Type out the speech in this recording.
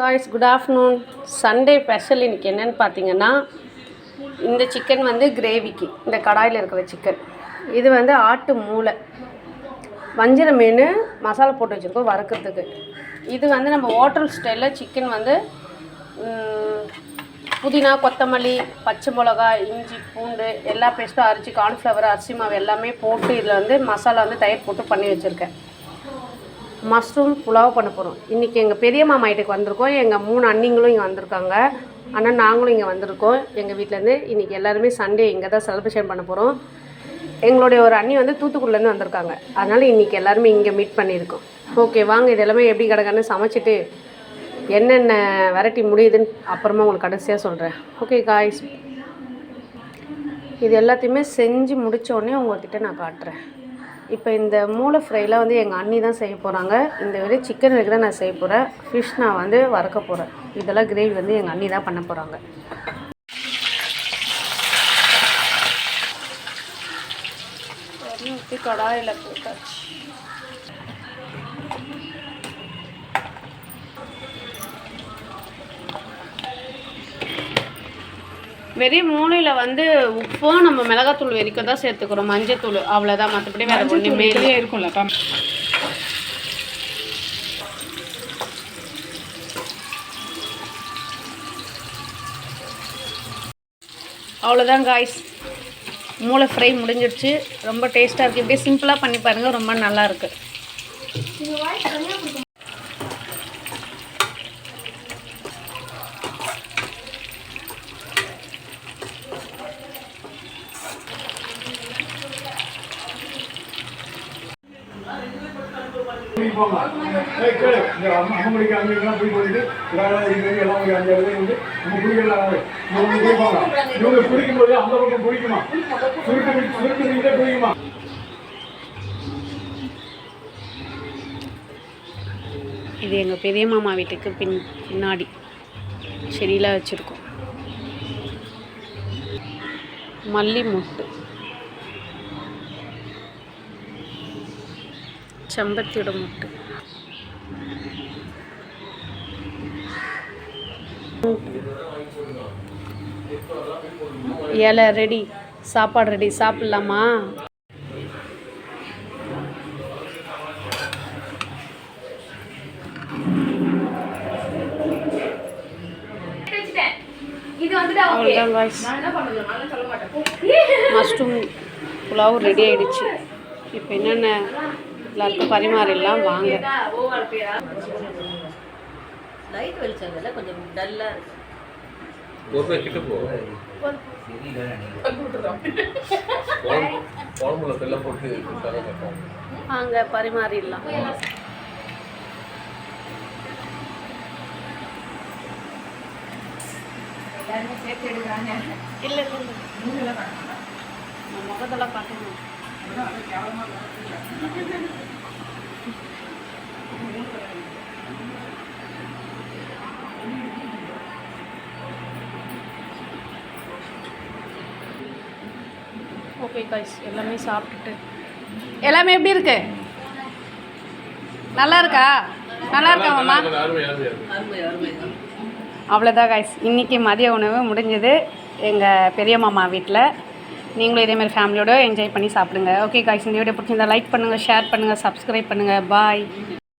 Guys good afternoon Sunday special இன்னைக்கு என்னென்னு பார்த்தீங்கன்னா இந்த சிக்கன் வந்து கிரேவிக்கு இந்த கடாயில் இருக்கிற சிக்கன் இது வந்து ஆட்டு மூளை. வஞ்சிர மீன் மசாலா போட்டு வச்சுருக்கோம் வறுக்கிறதுக்கு. இது வந்து நம்ம ஹோட்டல் ஸ்டைலில் சிக்கன் வந்து புதினா கொத்தமல்லி பச்சை மிளகா இஞ்சி பூண்டு எல்லா பேஸ்ட்டும் அரிசி கார்ன்ஃப்ளவர் அரிசி மாவு எல்லாமே போட்டு இதில் வந்து மசாலா வந்து தயிர் போட்டு பண்ணி வச்சுருக்கேன். மஷ்ரூம் புலாவ் பண்ண போகிறோம் இன்றைக்கி எங்கள் பெரிய மாமா வீட்டுக்கு வந்திருக்கோம். எங்கள் மூணு அண்ணிங்களும் இங்கே வந்திருக்காங்க. ஆனால் நாங்களும் இங்கே வந்திருக்கோம். எங்கள் வீட்டிலேருந்து இன்றைக்கி எல்லாருமே சண்டே இங்கே தான் செலிப்ரேஷன் பண்ண போகிறோம் எங்களுடைய ஒரு அண்ணி வந்து தூத்துக்குடிலேருந்து வந்திருக்காங்க. அதனால் இன்றைக்கி எல்லாருமே இங்கே மீட் பண்ணியிருக்கோம். ஓகே வாங்க இது எல்லாமே எப்படி கிடக்குன்னு சமைச்சிட்டு என்னென்ன வெரைட்டி முடியுதுன்னு அப்புறமா உங்களுக்கு கடைசியாக சொல்கிறேன் ஓகே காய்ஸ் இது எல்லாத்தையுமே செஞ்சு முடிச்ச உடனே உங்கள்கிட்ட நான் காட்டுறேன். இப்போ இந்த மூளை ஃப்ரைலாம் வந்து எங்கள் அண்ணி தான் செய்ய போகிறாங்க இந்த வெறும் சிக்கன் இருக்கிற நான் செய்ய போகிறேன் ஃபிஷ் நான் வந்து வறுக்க போகிறேன் இதெல்லாம் கிரேவி வந்து எங்கள் அண்ணி தான் பண்ண போகிறாங்க ஊற்றி கடாயில் போட்டாச்சு. வெறும் மூளையில் வந்து உப்பும் நம்ம மிளகாத்தூள் வரைக்கும் தான் சேர்த்துக்கிறோம். மஞ்சத்தூள் அவ்வளோதான் மற்றபடி வேறு ஒன்றுமே இல்லை. இருக்கும்லப்பா அவ்வளோதான் காய்ஸ் மூளை ஃப்ரை முடிஞ்சிடுச்சு ரொம்ப டேஸ்ட்டாக இருக்குது இப்படியே சிம்பிளாக பண்ணி பாருங்கள் ரொம்ப நல்லா போய் போயிட்டு, எல்லாம் ஒரு வந்து நம்ம குடிக்கலாம் இவங்க குடிப்பாங்க. இவங்க குடிக்கும்போது அந்த பக்கம் குடிக்குமா? குடிக்குமா? இது எங்கள் பெரிய மாமா வீட்டுக்கு பின் பின்னாடி செடியெலாம் வச்சுருக்கோம். மல்லி மொட்டு. செம்பத்தியோட மொட்டு. இலை ரெடி சாப்பாடு ரெடி சாப்பிட்லாமா? அவ்வளோதான் காய்ஸ் மஷ்ரூம் புலாவ் ரெடி ஆயிடுச்சு. இப்போ என்னென்ன? எல்லாருக்கும் பரிமாறிடலாம் வாங்க. லைட் வெளிச்சதுல கொஞ்சம் டல்லா இருக்கு. ஒரு போ. வாங்க பரிமாறிடலாம் இல்லை இல்லை முகத்தெல்லாம் பார்க்கணும். ஓகே காய்ஸ் எல்லாமே சாப்பிட்டுட்டு. எல்லாமே எப்படி இருக்கு? நல்லா இருக்கா? நல்லா இருக்கா மாமா? அவ்வளோதான் காய்ஸ் இன்றைக்கி மதிய உணவு முடிஞ்சது. எங்கள் பெரிய மாமா வீட்டில் நீங்களும் இதேமாதிரி ஃபேமிலியோடு என்ஜாய் பண்ணி சாப்பிடுங்க. ஓகே காய்ஸ் இந்த வீடியோ பிடிச்சிருந்தா லைக் பண்ணுங்கள் ஷேர் பண்ணுங்கள் சப்ஸ்கிரைப் பண்ணுங்கள் பாய்